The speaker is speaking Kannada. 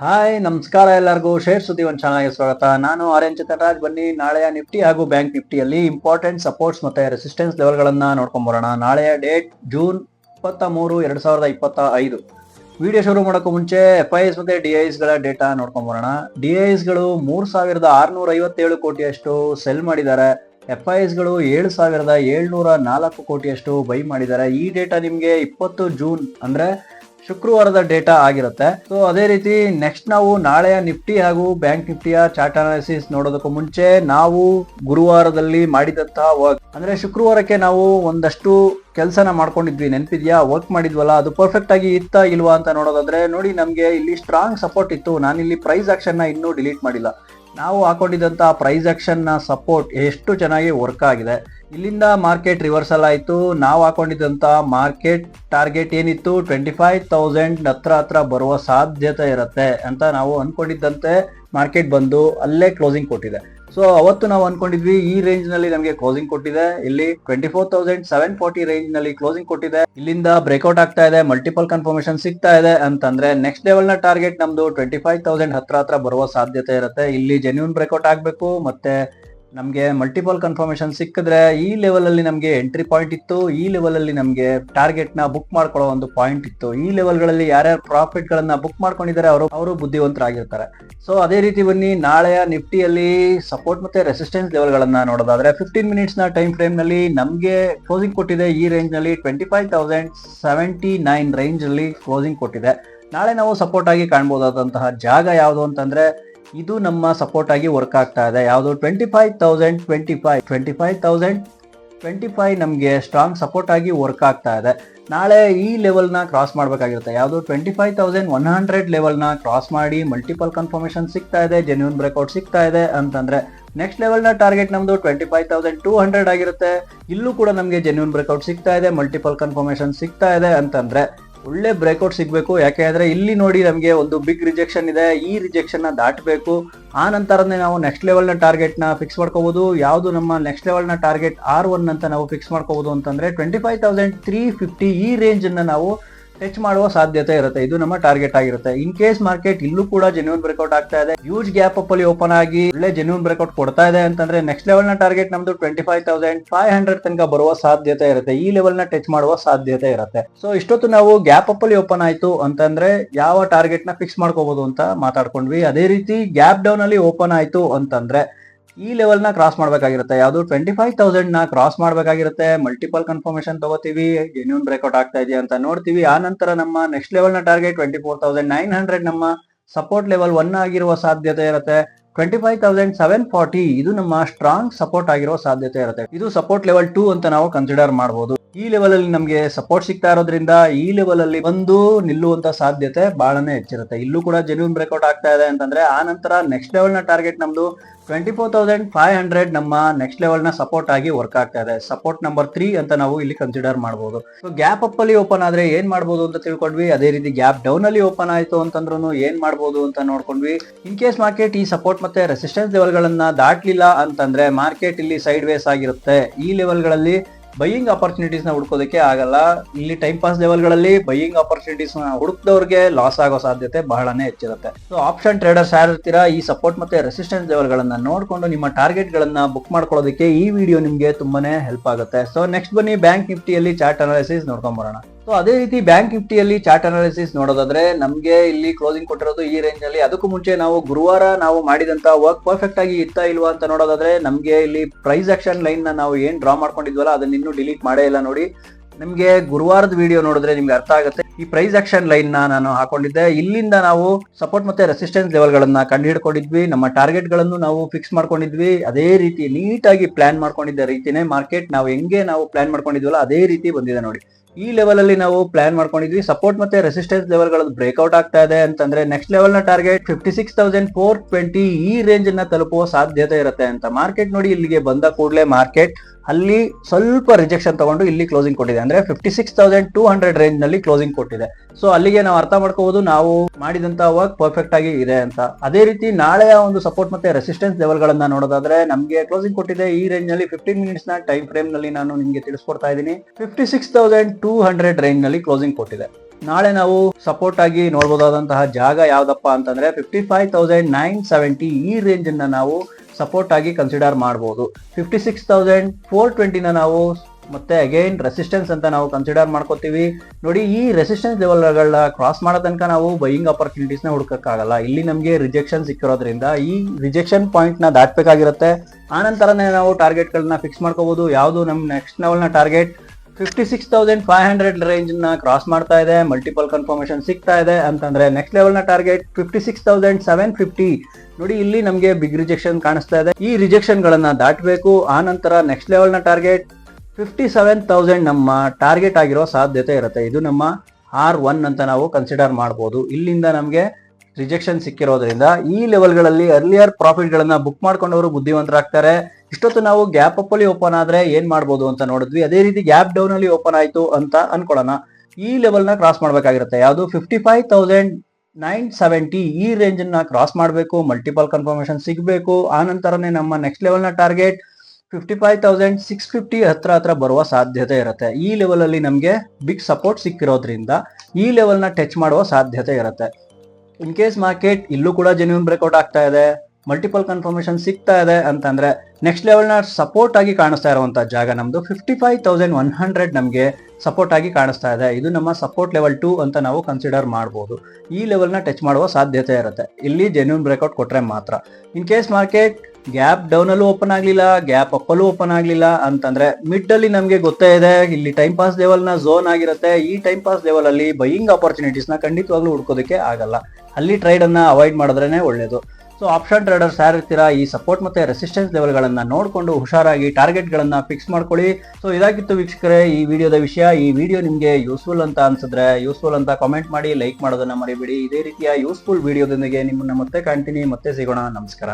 ಹಾಯ್, ನಮಸ್ಕಾರ ಎಲ್ಲರಿಗೂ. ಶೇರ್ ಸುದ್ದಿ ಒಂದು ಚಾನಲ್ಗೆ ಸ್ವಾಗತ. ನಾನು ಆರ್ಯನ್ ಚಿತ್ರರಾಜ್ ಬನ್ನಿ ನಾಳೆಯ ನಿಫ್ಟಿ ಹಾಗೂ ಬ್ಯಾಂಕ್ ನಿಫ್ಟಿಯಲ್ಲಿ ಇಂಪಾರ್ಟೆಂಟ್ ಸಪೋರ್ಟ್ಸ್ ಮತ್ತೆ ರೆಸಿಸ್ಟೆನ್ಸ್ ಲೆವೆಲ್ಗಳನ್ನು ನೋಡ್ಕೊಂಡು ಬರೋಣ ನಾಳೆಯ ಡೇಟ್ ಜೂನ್ ಇಪ್ಪತ್ತ ಮೂರು ಎರಡ್ ಸಾವಿರದ ಇಪ್ಪತ್ತ ಐದು ವಿಡಿಯೋ ಶುರು ಮಾಡೋಕ್ಕೂ ಮುಂಚೆ ಎಫ್ ಐ ಎಸ್ ಮತ್ತೆ ಡಿ ಗಳ ಡೇಟಾ ನೋಡ್ಕೊಂಡು ಬರೋಣ ಡಿ ಗಳು ಮೂರು ಸಾವಿರದ ಆರುನೂರ ಐವತ್ತೇಳು ಕೋಟಿಯಷ್ಟು ಸೆಲ್ ಮಾಡಿದ್ದಾರೆ. ಎಫ್ ಐ ಗಳು ಏಳು ಸಾವಿರದ ಏಳ್ನೂರ ನಾಲ್ಕು ಕೋಟಿಯಷ್ಟು ಬೈ ಮಾಡಿದ್ದಾರೆ. ಈ ಡೇಟಾ ನಿಮಗೆ ಇಪ್ಪತ್ತು ಜೂನ್ ಅಂದ್ರೆ ಶುಕ್ರವಾರದ ಡೇಟಾ ಆಗಿರುತ್ತೆ. ಸೊ ಅದೇ ರೀತಿ ನೆಕ್ಸ್ಟ್ ನಾವು ನಾಳೆಯ ನಿಫ್ಟಿ ಹಾಗೂ ಬ್ಯಾಂಕ್ ನಿಫ್ಟಿಯ ಚಾರ್ಟ್ ಅನಾಲಿಸಿಸ್ ನೋಡೋದಕ್ಕೂ ಮುಂಚೆ ನಾವು ಗುರುವಾರದಲ್ಲಿ ಮಾಡಿದಂತಹ ವರ್ಕ್ ಅಂದ್ರೆ ಶುಕ್ರವಾರಕ್ಕೆ ನಾವು ಒಂದಷ್ಟು ಕೆಲಸನ ಮಾಡ್ಕೊಂಡಿದ್ವಿ. ನೆನಪಿದ್ಯಾ? ವರ್ಕ್ ಮಾಡಿದ್ವಲ್ಲ? ಅದು ಪರ್ಫೆಕ್ಟ್ ಆಗಿ ಇತ್ತಾ ಇಲ್ವಾ ಅಂತ ನೋಡೋದಾದ್ರೆ, ನೋಡಿ ನಮಗೆ ಇಲ್ಲಿ ಸ್ಟ್ರಾಂಗ್ ಸಪೋರ್ಟ್ ಇತ್ತು. ನಾನು ಇಲ್ಲಿ ಪ್ರೈಸ್ ಆಕ್ಷನ್ನ ಇನ್ನೂ ಡಿಲೀಟ್ ಮಾಡಿಲ್ಲ. ನಾವು ಹಾಕೊಂಡಿದ್ದಂತಹ ಪ್ರೈಸ್ ಆಕ್ಷನ್ನ ಸಪೋರ್ಟ್ ಎಷ್ಟು ಚೆನ್ನಾಗಿ ವರ್ಕ್ ಆಗಿದೆ. ಇಲ್ಲಿಂದ ಮಾರ್ಕೆಟ್ ರಿವರ್ಸಲ್ ಆಯಿತು. ನಾವು ಹಾಕೊಂಡಿದ್ದಂತ ಮಾರ್ಕೆಟ್ ಟಾರ್ಗೆಟ್ ಏನಿತ್ತು? ಟ್ವೆಂಟಿ ಫೈವ್ ತೌಸಂಡ್ ಹತ್ರ ಹತ್ರ ಬರುವ ಸಾಧ್ಯತೆ ಇರುತ್ತೆ ಅಂತ ನಾವು ಅನ್ಕೊಂಡಿದ್ದಂತೆ ಮಾರ್ಕೆಟ್ ಬಂದು ಅಲ್ಲೇ ಕ್ಲೋಸಿಂಗ್ ಕೊಟ್ಟಿದೆ. ಸೊ ಅವತ್ತು ನಾವು ಅಂದ್ಕೊಂಡಿದ್ವಿ ಈ ರೇಂಜ್ನಲ್ಲಿ ನಮಗೆ ಕ್ಲೋಸಿಂಗ್ ಕೊಟ್ಟಿದೆ. ಇಲ್ಲಿ twenty four thousand seven forty ರೇಂಜ್ನಲ್ಲಿ closing ಕೊಟ್ಟಿದೆ. ಇಲ್ಲಿಂದ ಬ್ರೇಕ್ಔಟ್ ಆಗ್ತಾ ಇದೆ ಮಲ್ಟಿಪಲ್ ಕನ್ಫರ್ಮೇಶನ್ ಸಿಗ್ತಾ ಇದೆ ಅಂತಂದ್ರೆ ನೆಕ್ಸ್ಟ್ ಲೆವೆಲ್ನ ಟಾರ್ಗೆಟ್ ನಮ್ದು ಟ್ವೆಂಟಿ ಫೈವ್ ತೌಸಂಡ್ ಹತ್ರ ಹತ್ರ ಬರುವ ಸಾಧ್ಯತೆ ಇರುತ್ತೆ. ಇಲ್ಲಿ ಜೆನ್ಯೂನ್ ಬ್ರೇಕ್ಔಟ್ ಆಗಬೇಕು, ಮತ್ತೆ ನಮಗೆ ಮಲ್ಟಿಪಲ್ ಕನ್ಫರ್ಮೇಶನ್ ಸಿಕ್ಕಿದ್ರೆ ಈ ಲೆವೆಲ್ ಅಲ್ಲಿ ನಮಗೆ ಎಂಟ್ರಿ ಪಾಯಿಂಟ್ ಇತ್ತು. ಈ ಲೆವೆಲ್ ಅಲ್ಲಿ ನಮಗೆ ಟಾರ್ಗೆಟ್ನ ಬುಕ್ ಮಾಡ್ಕೊಳ್ಳೋ ಒಂದು ಪಾಯಿಂಟ್ ಇತ್ತು. ಈ ಲೆವೆಲ್ಗಳಲ್ಲಿ ಯಾರ್ಯಾರು ಪ್ರಾಫಿಟ್ ಗಳನ್ನ ಬುಕ್ ಮಾಡ್ಕೊಂಡಿದ್ದಾರೆ ಅವರು ಅವರು ಬುದ್ಧಿವಂತರಾಗಿರ್ತಾರೆ. ಸೊ ಅದೇ ರೀತಿ ಬನ್ನಿ, ನಾಳೆಯ ನಿಫ್ಟಿಯಲ್ಲಿ ಸಪೋರ್ಟ್ ಮತ್ತೆ ರೆಸಿಸ್ಟೆನ್ಸ್ ಲೆವೆಲ್ ಗಳನ್ನ ನೋಡೋದಾದ್ರೆ ಫಿಫ್ಟೀನ್ ಮಿನಿಟ್ಸ್ನ ಟೈಮ್ ಫ್ರೇಮ್ನಲ್ಲಿ ನಮಗೆ ಕ್ಲೋಸಿಂಗ್ ಕೊಟ್ಟಿದೆ. ಈ ರೇಂಜ್ನಲ್ಲಿ twenty five thousand seventy nine range ಅಲ್ಲಿ ಕ್ಲೋಸಿಂಗ್ ಕೊಟ್ಟಿದೆ. ನಾಳೆ ನಾವು ಸಪೋರ್ಟ್ ಆಗಿ ಕಾಣ್ಬೋದಾದಂತಹ ಜಾಗ ಯಾವುದು ಅಂತಂದ್ರೆ ಇದು ನಮ್ಮ ಸಪೋರ್ಟ್ ಆಗಿ ವರ್ಕ್ ಆಗ್ತಾ ಇದೆ. ಯಾವುದು twenty five thousand twenty five twenty five thousand twenty five ನಮಗೆ ಸ್ಟ್ರಾಂಗ್ ಸಪೋರ್ಟ್ ಆಗಿ ವರ್ಕ್ ಆಗ್ತಾ ಇದೆ. ನಾಳೆ ಈ ಲೆವೆಲ್ನ ಕ್ರಾಸ್ ಮಾಡಬೇಕಾಗಿರುತ್ತೆ. ಯಾವುದು twenty five thousand one hundred ಲೆವೆಲ್ನ cross ಮಾಡಿ ಮಲ್ಟಿಪಲ್ ಕನ್ಫರ್ಮೇಷನ್ ಸಿಗ್ತಾ ಇದೆ ಜೆನ್ಯೂನ್ ಬ್ರೇಕ್ಔಟ್ ಸಿಗ್ತಾ ಇದೆ ಅಂತಂದರೆ ನೆಕ್ಸ್ಟ್ ಲೆವೆಲ್ನ ಟಾರ್ಗೆಟ್ ನಮ್ಮದು twenty five thousand two hundred ಆಗಿರುತ್ತೆ. ಇಲ್ಲೂ ಕೂಡ ನಮಗೆ ಜೆನ್ಯೂನ್ ಬ್ರೇಕ್ಔಟ್ ಸಿಗ್ತಾ ಇದೆ ಮಲ್ಟಿಪಲ್ ಕನ್ಫರ್ಮೇಷನ್ ಸಿಗ್ತಾ ಇದೆ ಅಂತಂದ್ರೆ ಒಳ್ಳೆ ಬ್ರೇಕ್ಔಟ್ ಸಿಗಬೇಕು. ಯಾಕೆ ಅಂದರೆ ಇಲ್ಲಿ ನೋಡಿ ನಮಗೆ ಒಂದು ಬಿಗ್ ರಿಜೆಕ್ಷನ್ ಇದೆ. ಈ ರಿಜೆಕ್ಷನ್ನ ದಾಟಬೇಕು. ಆ ನಂತರನೇ ನಾವು ನೆಕ್ಸ್ಟ್ ಲೆವೆಲ್ನ ಟಾರ್ಗೆಟ್ನ ಫಿಕ್ಸ್ ಮಾಡ್ಕೋಬಹುದು ಯಾವುದು ನಮ್ಮ ನೆಕ್ಸ್ಟ್ ಲೆವೆಲ್ನ ಟಾರ್ಗೆಟ್ ಆರ್ ಒನ್ ಅಂತ ನಾವು ಫಿಕ್ಸ್ ಮಾಡ್ಕೋಬಹುದು ಅಂತಂದರೆ twenty five thousand three fifty ಈ ರೇಂಜನ್ನು ನಾವು ಟಚ್ ಮಾಡುವ ಸಾಧ್ಯತೆ ಇರುತ್ತೆ. ಇದು ನಮ್ಮ ಟಾರ್ಗೆಟ್ ಆಗಿರುತ್ತೆ. ಇನ್ ಕೇಸ್ ಮಾರ್ಕೆಟ್ ಇಲ್ಲೂ ಕೂಡ ಜೆನ್ಯೂನ್ ಬ್ರೇಕ್ಔಟ್ ಆಗ್ತಾ ಇದೆ. ಹ್ಯೂಜ್ ಗ್ಯಾಪ್ ಅಪ್ ಅಲ್ಲಿ ಓಪನ್ ಆಗಿ ಒಳ್ಳೆ ಜೆನ್ಯೂನ್ ಬ್ರೇಕ್ಔಟ್ ಕೊಡ್ತಾ ಇದೆ ಅಂತಂದ್ರೆ ನೆಕ್ಸ್ಟ್ ಲೆವೆಲ್ನ ಟಾರ್ಗೆಟ್ ನಮ್ದು twenty five thousand five hundred ತನಕ ಬರುವ ಸಾಧ್ಯತೆ ಇರುತ್ತೆ. ಈ ಲೆವೆಲ್ನ ಟಚ್ ಮಾಡುವ ಸಾಧ್ಯತೆ ಇರುತ್ತೆ. ಸೊ ಇಷ್ಟೊತ್ತು ನಾವು ಗ್ಯಾಪ್ ಅಪ್ ಅಲ್ಲಿ ಓಪನ್ ಆಯ್ತು ಅಂತಂದ್ರೆ ಯಾವ ಟಾರ್ಗೆಟ್ನ ಫಿಕ್ಸ್ ಮಾಡ್ಕೋಬಹುದು ಅಂತ ಮಾತಾಡ್ಕೊಂಡ್ವಿ. ಅದೇ ರೀತಿ ಗ್ಯಾಪ್ ಡೌನ್ ಅಲ್ಲಿ ಓಪನ್ ಆಯ್ತು ಅಂತಂದ್ರೆ ಈ ಲೆವೆಲ್ನ ಕ್ರಾಸ್ ಮಾಡಬೇಕಾಗಿರುತ್ತೆ. ಯಾವುದು ಟ್ವೆಂಟಿ ಫೈವ್ ತೌಸಂಡ್ನ ಕ್ರಾಸ್ ಮಾಡ್ಬೇಕಾಗಿರುತ್ತೆ. ಮಲ್ಟಿಪಲ್ ಕನ್ಫರ್ಮೇಶನ್ ತಗೋತೀವಿ. ಜೆನ್ಯೂನ್ ಬ್ರೇಕ್ಔಟ್ ಆಗ್ತಾ ಇದೆಯಾ ಅಂತ ನೋಡ್ತೀವಿ. ಆ ನಂತರ ನಮ್ಮ next ಲೆವೆಲ್ನ target twenty four thousand nine hundred ನಮ್ಮ ಸಪೋರ್ಟ್ ಲೆವೆಲ್ ಒನ್ ಆಗಿರುವ ಸಾಧ್ಯತೆ ಇರುತ್ತೆ. Twenty five thousand seven forty ಇದು ನಮ್ಮ ಸ್ಟ್ರಾಂಗ್ ಸಪೋರ್ಟ್ ಆಗಿರೋ ಸಾಧ್ಯತೆ ಇರುತ್ತೆ. ಇದು ಸಪೋರ್ಟ್ ಲೆವೆಲ್ ಟೂ ಅಂತ ನಾವು ಕನ್ಸಿಡರ್ ಮಾಡಬಹುದು ಈ ಲೆವೆಲ್ ಅಲ್ಲಿ ನಮಗೆ ಸಪೋರ್ಟ್ ಸಿಗ್ತಾ ಇರೋದ್ರಿಂದ ಈ ಲೆವೆಲ್ ಅಲ್ಲಿ ಬಂದು ನಿಲ್ಲುವಂತ ಸಾಧ್ಯತೆ ಬಹಳನೇ ಹೆಚ್ಚಿರುತ್ತೆ. ಇಲ್ಲೂ ಕೂಡ ಜೆನ್ಯೂನ್ ಬ್ರೇಕ್ಔಟ್ ಆಗ್ತಾ ಇದೆ ಅಂತಂದ್ರೆ ಆ ನಂತರ ನೆಕ್ಸ್ಟ್ ಲೆವೆಲ್ನ ಟಾರ್ಗೆಟ್ ನಮ್ದು twenty four thousand five hundred ನಮ್ಮ ನೆಕ್ಸ್ಟ್ ಲೆವೆಲ್ನ ಸಪೋರ್ಟ್ ಆಗಿ ವರ್ಕ್ ಆಗ್ತಾ ಇದೆ. ಸಪೋರ್ಟ್ ನಂಬರ್ ತ್ರೀ ಅಂತ ನಾವು ಇಲ್ಲಿ ಕನ್ಸಿಡರ್ ಮಾಡಬಹುದು ಸೊ ಗ್ಯಾಪ್ ಅಪ್ ಅಲ್ಲಿ ಓಪನ್ ಆದ್ರೆ ಏನ್ ಮಾಡಬಹುದು ಅಂತ ತಿಳ್ಕೊಂಡ್ವಿ. ಅದೇ ರೀತಿ ಗ್ಯಾಪ್ ಡೌನ್ ಅಲ್ಲಿ ಓಪನ್ ಆಯಿತು ಅಂತಂದ್ರೂ ಏನ್ ಮಾಡಬಹುದು ಅಂತ ನೋಡ್ಕೊಂಡ್ವಿ. ಇನ್ ಕೇಸ್ ಮಾರ್ಕೆಟ್ ಈ ಸಪೋರ್ಟ್ ಮತ್ತೆ ರೆಸಿಸ್ಟೆನ್ಸ್ ಲೆವೆಲ್ಗಳನ್ನ ದಾಟ್ಲಿಲ್ಲ ಅಂತಂದ್ರೆ ಮಾರ್ಕೆಟ್ ಇಲ್ಲಿ ಸೈಡ್ ವೇಸ್ ಆಗಿರುತ್ತೆ. ಈ ಲೆವೆಲ್ಗಳಲ್ಲಿ ಬೈಯಿಂಗ್ ಅಪರ್ಚುನಿಟೀಸ್ನ ಹುಡ್ಕೋದಕ್ಕೆ ಆಗಲ್ಲ. ಇಲ್ಲಿ ಟೈಮ್ ಪಾಸ್ ಲೆವೆಲ್ಗಳಲ್ಲಿ ಬೈಯಿಂಗ್ ಅಪರ್ಚುನಿಟೀಸ್ನ ಹುಡುಕ್ದವ್ರಿಗೆ ಲಾಸ್ ಆಗೋ ಸಾಧ್ಯತೆ ಬಹಳನೇ ಹೆಚ್ಚಿರುತ್ತೆ. ಸೊ ಆಪ್ಷನ್ ಟ್ರೇಡರ್ಸ್ ಯಾರಿರ್ತೀರಾ? ಈ ಸಪೋರ್ಟ್ ಮತ್ತೆ ರೆಸಿಸ್ಟೆನ್ಸ್ ಲೆವೆಲ್ ಗಳನ್ನ ನೋಡ್ಕೊಂಡು ನಿಮ್ಮ ಟಾರ್ಗೆಟ್ ಗಳನ್ನ ಬುಕ್ ಮಾಡ್ಕೊಳ್ಳೋದಕ್ಕೆ ಈ ವಿಡಿಯೋ ನಿಮ್ಗೆ ತುಂಬಾನೇ ಹೆಲ್ಪ್ ಆಗುತ್ತೆ. ಸೊ ನೆಕ್ಸ್ಟ್ ಬನ್ನಿ ಬ್ಯಾಂಕ್ ನಿಫ್ಟಿಯಲ್ಲಿ ಚಾರ್ಟ್ ಅನಾಲಿಸಿಸ್ ನೋಡ್ಕೊಂಡ್ ಬರೋಣ. ಸೊ ಅದೇ ರೀತಿ ಬ್ಯಾಂಕ್ ನಿಫ್ಟಿಯಲ್ಲಿ ಚಾರ್ಟ್ ಅನಾಲಿಸಿಸ್ ನೋಡೋದಾದ್ರೆ ನಮ್ಗೆ ಇಲ್ಲಿ ಕ್ಲೋಸಿಂಗ್ ಕೊಟ್ಟಿರೋದು ಈ ರೇಂಜ್ ಅಲ್ಲಿ. ಅದಕ್ಕೂ ಮುಂಚೆ ನಾವು ಗುರುವಾರ ನಾವು ಮಾಡಿದಂತ ವರ್ಕ್ ಪರ್ಫೆಕ್ಟ್ ಆಗಿ ಇತ್ತಾ ಇಲ್ವಾ ಅಂತ ನೋಡೋದಾದ್ರೆ ನಮ್ಗೆ ಇಲ್ಲಿ ಪ್ರೈಸ್ ಆಕ್ಷನ್ ಲೈನ್ನ ನಾವು ಏನ್ ಡ್ರಾ ಮಾಡ್ಕೊಂಡಿದ್ವಲ್ಲ ಅದನ್ನ ಇನ್ನೂ ಡಿಲೀಟ್ ಮಾಡೇ ಇಲ್ಲ ನೋಡಿ. ನಿಮ್ಗೆ ಗುರುವಾರದ ವಿಡಿಯೋ ನೋಡಿದ್ರೆ ನಿಮ್ಗೆ ಅರ್ಥ ಆಗುತ್ತೆ. ಈ ಪ್ರೈಸ್ ಆಕ್ಷನ್ ಲೈನ್ನ ನಾನು ಹಾಕೊಂಡಿದ್ದೆ. ಇಲ್ಲಿಂದ ನಾವು ಸಪೋರ್ಟ್ ಮತ್ತೆ ರೆಸಿಸ್ಟೆನ್ಸ್ ಲೆವೆಲ್ ಗಳನ್ನ ಕಂಡು ಹಿಡ್ಕೊಂಡಿದ್ವಿ ನಮ್ಮ ಟಾರ್ಗೆಟ್ಗಳನ್ನು ನಾವು ಫಿಕ್ಸ್ ಮಾಡ್ಕೊಂಡಿದ್ವಿ. ಅದೇ ರೀತಿ ನೀಟ್ ಆಗಿ ಪ್ಲಾನ್ ಮಾಡ್ಕೊಂಡಿದ್ದ ರೀತಿನೇ ಮಾರ್ಕೆಟ್ ನಾವು ಹೆಂಗೆ ನಾವು ಪ್ಲಾನ್ ಮಾಡ್ಕೊಂಡಿದ್ವಲ್ಲ ಅದೇ ರೀತಿ ಬಂದಿದೆ ನೋಡಿ. ಈ ಲೆವೆಲ್ ಅಲ್ಲಿ ನಾವು ಪ್ಲಾನ್ ಮಾಡ್ಕೊಂಡಿದ್ವಿ. ಸಪೋರ್ಟ್ ಮತ್ತೆ ರೆಸಿಸ್ಟೆನ್ಸ್ ಲೆವೆಲ್ ಗಳದ್ದು ಬ್ರೇಕ್ಔಟ್ ಆಗ್ತಾ ಇದೆ ಅಂತಂದ್ರೆ next ಲೆವೆಲ್ನ target fifty six thousand four twenty ಈ ರೇಂಜ್ ಅನ್ನ ತಲುಪುವ ಸಾಧ್ಯತೆ ಇರುತ್ತೆ ಅಂತ. ಮಾರ್ಕೆಟ್ ನೋಡಿ ಇಲ್ಲಿಗೆ ಬಂದ ಕೂಡಲೇ ಮಾರ್ಕೆಟ್ ಅಲ್ಲಿ ಸ್ವಲ್ಪ ರಿಜೆಕ್ಷನ್ ತಗೊಂಡು ಇಲ್ಲಿ ಕ್ಲೋಸಿಂಗ್ ಕೊಟ್ಟಿದೆ. ಅಂದ್ರೆ fifty six thousand two hundred ರೇಂಜ್ನಲ್ಲಿ closing ಕೊಟ್ಟಿದೆ. ಸೊ ಅಲ್ಲಿಗೆ ನಾವು ಅರ್ಥ ಮಾಡ್ಕೋಬಹುದು ನಾವು ಮಾಡಿದಂತ ವರ್ಕ್ ಪರ್ಫೆಕ್ಟ್ ಆಗಿ ಇದೆ ಅಂತ. ಅದೇ ರೀತಿ ನಾಳೆಯ ಒಂದು ಸಪೋರ್ಟ್ ಮತ್ತೆ ರೆಸಿಸ್ಟೆನ್ಸ್ ಲೆವೆಲ್ ಗಳನ್ನ ನೋಡೋದಾದ್ರೆ, ನಮಗೆ ಕ್ಲೋಸಿಂಗ್ ಕೊಟ್ಟಿದೆ ಈ ರೇಂಜ್ನಲ್ಲಿ ಫಿಫ್ಟೀನ್ ಮಿನಿಟ್ಸ್ನ ಟೈಮ್ ಫ್ರೇಮ್ನಲ್ಲಿ ನಾನು ನಿಮಗೆ ತಿಳಿಸ್ಕೊಡ್ತಾ ಇದ್ದೀನಿ. Fifty six thousand two hundred ರೇಂಜ್ನಲ್ಲಿ closing ಕೊಟ್ಟಿದೆ. ನಾಳೆ ನಾವು ಸಪೋರ್ಟ್ ಆಗಿ ನೋಡಬಹುದಾದಂತಹ ಜಾಗ ಯಾವ್ದಪ್ಪ ಅಂತಂದ್ರೆ fifty five thousand nine seventy ಈ ರೇಂಜ್ ಅನ್ನ ನಾವು ಸಪೋರ್ಟ್ ಆಗಿ ಕನ್ಸಿಡರ್ ಮಾಡಬಹುದು ಫಿಫ್ಟಿ ಸಿಕ್ಸ್ ತೌಸಂಡ್ ಫೋರ್ ಟ್ವೆಂಟಿನ ನಾವು ಮತ್ತೆ ಅಗೈನ್ ರೆಸಿಸ್ಟೆನ್ಸ್ ಅಂತ ನಾವು ಕನ್ಸಿಡರ್ ಮಾಡ್ಕೋತೀವಿ. ನೋಡಿ, ಈ ರೆಸಿಸ್ಟೆನ್ಸ್ ಲೆವೆಲ್ಗಳನ್ನ ಕ್ರಾಸ್ ಮಾಡೋ ತನಕ ನಾವು ಬೈಯಿಂಗ್ ಅಪರ್ಚುನಿಟೀಸ್ನ ಹುಡುಕಕ್ಕಾಗಲ್ಲ. ಇಲ್ಲಿ ನಮಗೆ ರಿಜೆಕ್ಷನ್ ಸಿಕ್ಕಿರೋದ್ರಿಂದ ಈ ರಿಜೆಕ್ಷನ್ ಪಾಯಿಂಟ್ನ ದಾಟ್ಬೇಕಾಗಿರುತ್ತೆ. ಆನಂತರನೇ ನಾವು ಟಾರ್ಗೆಟ್ ಗಳನ್ನ ಫಿಕ್ಸ್ ಮಾಡ್ಕೋಬಹುದು ಯಾವುದು ನಮ್ next ಲೆವೆಲ್ನ target fifty six thousand five hundred ರೇಂಜ್ನ cross ಮಾಡ್ತಾ ಇದೆ. ಮಲ್ಟಿಪಲ್ ಕನ್ಫರ್ಮೇಷನ್ ಸಿಗ್ತಾ ಇದೆ. ಅಂತಂದ್ರೆ next ಲೆವೆಲ್ನ target fifty six thousand seven fifty ನೋಡಿ, ಇಲ್ಲಿ ನಮಗೆ ಬಿಗ್ ರಿಜೆಕ್ಷನ್ ಕಾಣಿಸ್ತಾ ಇದೆ. ಈ ರಿಜೆಕ್ಷನ್ ಗಳನ್ನ ದಾಟಬೇಕು. ಆ ನಂತರ ನೆಕ್ಸ್ಟ್ ಲೆವೆಲ್ನ ಟಾರ್ಗೆಟ್ ಫಿಫ್ಟಿ ಸೆವೆನ್ ತೌಸಂಡ್ ನಮ್ಮ ಟಾರ್ಗೆಟ್ ಆಗಿರೋ ಸಾಧ್ಯತೆ ಇರುತ್ತೆ. ಇದು ನಮ್ಮ ಆರ್ ಒನ್ ಅಂತ ನಾವು ಕನ್ಸಿಡರ್ ಮಾಡ್ಬೋದು. ಇಲ್ಲಿಂದ ನಮಗೆ ರಿಜೆಕ್ಷನ್ ಸಿಕ್ಕಿರೋದ್ರಿಂದ ಈ ಲೆವೆಲ್ಗಳಲ್ಲಿ ಅರ್ಲಿಯರ್ ಪ್ರಾಫಿಟ್ ಗಳನ್ನ ಬುಕ್ ಮಾಡ್ಕೊಂಡವರು ಬುದ್ಧಿವಂತರಾಗ್ತಾರೆ. ಇಷ್ಟೊತ್ತು ನಾವು ಗ್ಯಾಪ್ ಅಪ್ ಅಲ್ಲಿ ಓಪನ್ ಆದ್ರೆ ಏನ್ ಮಾಡ್ಬೋದು ಅಂತ ನೋಡಿದ್ವಿ. ಅದೇ ರೀತಿ ಗ್ಯಾಪ್ ಡೌನ್ ಅಲ್ಲಿ ಓಪನ್ ಆಯ್ತು ಅಂತ ಅನ್ಕೊಳ್ಳೋಣ. ಈ ಲೆವೆಲ್ನ ಕ್ರಾಸ್ ಮಾಡಬೇಕಾಗಿರುತ್ತೆ. ಯಾವುದು? Fifty five thousand nine seventy ಈ ರೇಂಜ್ ಕ್ರಾಸ್ ಮಾಡಬೇಕು ಮಲ್ಟಿಪಲ್ ಕನ್ಫರ್ಮೇಶನ್ ಸಿಗಬೇಕು. ಆ ನಮ್ಮ next ಲೆವೆಲ್ನ target fifty five thousand six fifty ಹತ್ರ ಹತ್ರ ಬರುವ ಸಾಧ್ಯತೆ ಇರುತ್ತೆ. ಈ ಲೆವೆಲಲ್ಲಿ ನಮಗೆ ಬಿಗ್ ಸಪೋರ್ಟ್ ಸಿಕ್ಕಿರೋದ್ರಿಂದ ಈ ಲೆವೆಲ್ನ ಟಚ್ ಮಾಡುವ ಸಾಧ್ಯತೆ ಇರುತ್ತೆ. ಇನ್ ಕೇಸ್ ಮಾರ್ಕೆಟ್ ಇಲ್ಲೂ ಕೂಡ ಜೆನ್ಯೂನ್ ಬ್ರೇಕ್ಔಟ್ ಆಗ್ತಾ ಇದೆ ಮಲ್ಟಿಪಲ್ ಕನ್ಫರ್ಮೇಶನ್ ಸಿಗ್ತಾ ಇದೆ ಅಂತಂದ್ರೆ ನೆಕ್ಸ್ಟ್ ಲೆವೆಲ್ನ ಸಪೋರ್ಟ್ ಆಗಿ ಕಾಣಿಸ್ತಾ ಇರುವಂತ ಜಾಗ ನಮ್ದು fifty five thousand one hundred ನಮಗೆ ಸಪೋರ್ಟ್ ಆಗಿ ಕಾಣಿಸ್ತಾ ಇದೆ. ಇದು ನಮ್ಮ ಸಪೋರ್ಟ್ ಲೆವೆಲ್ ಟು ಅಂತ ನಾವು ಕನ್ಸಿಡರ್ ಮಾಡಬಹುದು ಈ ಲೆವೆಲ್ನ ಟಚ್ ಮಾಡುವ ಸಾಧ್ಯತೆ ಇರುತ್ತೆ. ಇಲ್ಲಿ ಜೆನ್ಯೂನ್ ಬ್ರೇಕ್ಔಟ್ ಕೊಟ್ಟರೆ ಮಾತ್ರ. In case market gap down ಅಲ್ಲೂ ಓಪನ್ ಆಗಲಿಲ್ಲ ಗ್ಯಾಪ್ ಅಪ್ ಅಲ್ಲೂ ಓಪನ್ ಆಗಲಿಲ್ಲ ಅಂತಂದ್ರೆ ಮಿಡ್ ಅಲ್ಲಿ ನಮಗೆ ಗೊತ್ತೇ ಇದೆ, ಇಲ್ಲಿ ಟೈಮ್ ಪಾಸ್ ಲೆವೆಲ್ನ ಝೋನ್ ಆಗಿರುತ್ತೆ. ಈ ಟೈಮ್ ಪಾಸ್ ಲೆವೆಲ್ ಅಲ್ಲಿ ಬೈಯಿಂಗ್ ಆಪರ್ಚುನಿಟೀಸ್ನ ಖಂಡಿತವಾಗ್ಲೂ ಹುಡ್ಕೋದಕ್ಕೆ ಆಗಲ್ಲ. ಅಲ್ಲಿ ಟ್ರೈಡ್ ಅನ್ನ ಅವಾಯ್ಡ್ ಮಾಡಿದ್ರೇನೆ ಒಳ್ಳೇದು. ಸೊ ಆಪ್ಷನ್ ಟ್ರೇಡರ್ಸ್ ಯಾರಿರ್ತೀರಾ ಈ ಸಪೋರ್ಟ್ ಮತ್ತೆ ರೆಸಿಸ್ಟೆನ್ಸ್ ಲೆವೆಲ್ಗಳನ್ನು ನೋಡಿಕೊಂಡು ಹುಷಾರಾಗಿ ಟಾರ್ಗೆಟ್ ಗಳನ್ನ ಫಿಕ್ಸ್ ಮಾಡ್ಕೊಳ್ಳಿ. ಸೊ ಇದಾಗಿತ್ತು ವೀಕ್ಷಕರೇ, ಈ ವಿಡಿಯೋದ ವಿಷಯ. ಈ ವಿಡಿಯೋ ನಿಮಗೆ ಯೂಸ್ಫುಲ್ ಅಂತ ಅನ್ಸಿದ್ರೆ ಯೂಸ್ಫುಲ್ ಅಂತ ಕಾಮೆಂಟ್ ಮಾಡಿ ಲೈಕ್ ಮಾಡೋದನ್ನ ಮರಿಬೇಡಿ. ಇದೇ ರೀತಿಯ ಯೂಸ್ಫುಲ್ ವಿಡಿಯೋದೊಂದಿಗೆ ನಿಮ್ಮನ್ನ ಮತ್ತೆ ಕಾಣ್ತೀನಿ. ಮತ್ತೆ ಸಿಗೋಣ. ನಮಸ್ಕಾರ.